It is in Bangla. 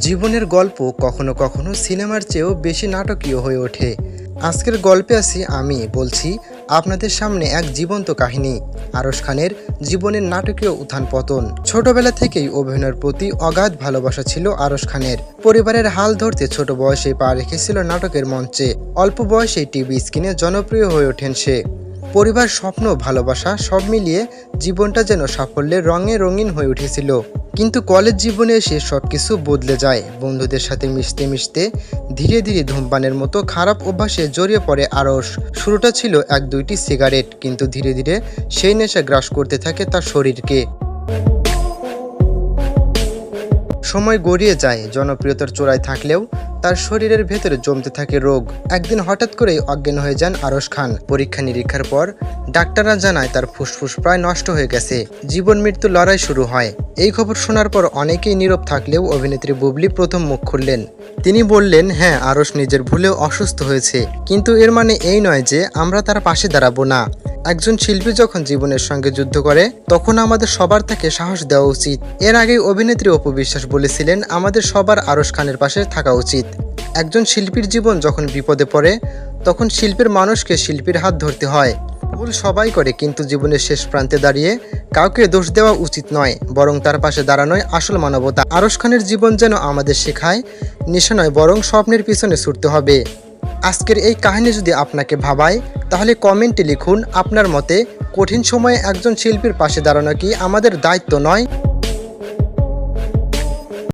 জীবনের গল্প কখনো কখনো সিনেমার চেয়েও বেশি নাটকীয় হয়ে ওঠে। আজকের গল্পে আছি আমি, বলছি আপনাদের সামনে এক জীবন্ত কাহিনী, আরশ খানের জীবনের নাটকীয় উত্থান পতন। ছোটবেলা থেকেই অভিনয়ের প্রতি অগাধ ভালোবাসা ছিল আরশ খানের। পরিবারের হাল ধরতে ছোট বয়সে পা রেখেছিল নাটকের মঞ্চে। অল্প বয়সে টিভি স্ক্রিনে জনপ্রিয় হয়ে ওঠেন সে। পরিবার, স্বপ্ন, ভালোবাসা সব মিলিয়ে জীবনটা যেন সাফল্যের রঙে রঙিন হয়ে উঠেছিল। কিন্তু কলেজ জীবনে এসে সব কিছু বদলে যায়। বন্ধুদের সাথে মিশতে মিশতে ধীরে ধীরে ধূমপানের মতো খারাপ অভ্যাসে জড়িয়ে পড়ে আরস শুরুটা ছিল এক দুইটি সিগারেট, কিন্তু ধীরে ধীরে সেই নেশা গ্রাস করতে থাকে তার শরীরকে। সময় গড়িয়ে যায়। জনপ্রিয়তার চূড়ায় থাকলেও তার শরীরের ভেতরে জমতে থাকে রোগ। একদিন হঠাৎ করেই অজ্ঞান হয়ে যান আরশ খান। পরীক্ষা নিরীক্ষার পর ডাক্তাররা জানায় তার ফুসফুস প্রায় নষ্ট হয়ে গেছে। জীবন মৃত্যু লড়াই শুরু হয়। এই খবর শোনার পর অনেকেই নীরব থাকলেও অভিনেত্রী বুবলি প্রথম মুখ খুললেন। তিনি বললেন হ্যাঁ আরশ নিজের ভুলেও অসুস্থ হয়েছে। কিন্তু এর মানে এই নয় যে আমরা তার পাশে দাঁড়াবো না। একজন শিল্পী যখন জীবনের সঙ্গে যুদ্ধ করে, তখন আমাদের সবার তাকে সাহস দেওয়া উচিত। এর আগেই অভিনেত্রী অপু বিশ্বাস বলেছিলেন, আমাদের সবার আরশ খানের পাশে থাকা উচিত। একজন শিল্পীর জীবন যখন বিপদে পড়ে, তখন শিল্পের মানুষকে শিল্পীর হাত ধরতে হয়। ভুল সবাই করে, কিন্তু জীবনের শেষ প্রান্তে দাঁড়িয়ে কাউকে দোষ দেওয়া উচিত নয়, বরং তার পাশে দাঁড়ানোই আসল মানবতা। আরশ খানের জীবন যেন আমাদের শেখায় নেশা নয় বরং স্বপ্নের পিছনে ছুটতে হবে। আজকের এই কাহিনী যদি আপনাকে ভাবায়, তাহলে কমেন্টে লিখুন আপনার মতে কঠিন সময়ে একজন শিল্পীর পাশে দাঁড়ানো কি আমাদের দায়িত্ব নয়?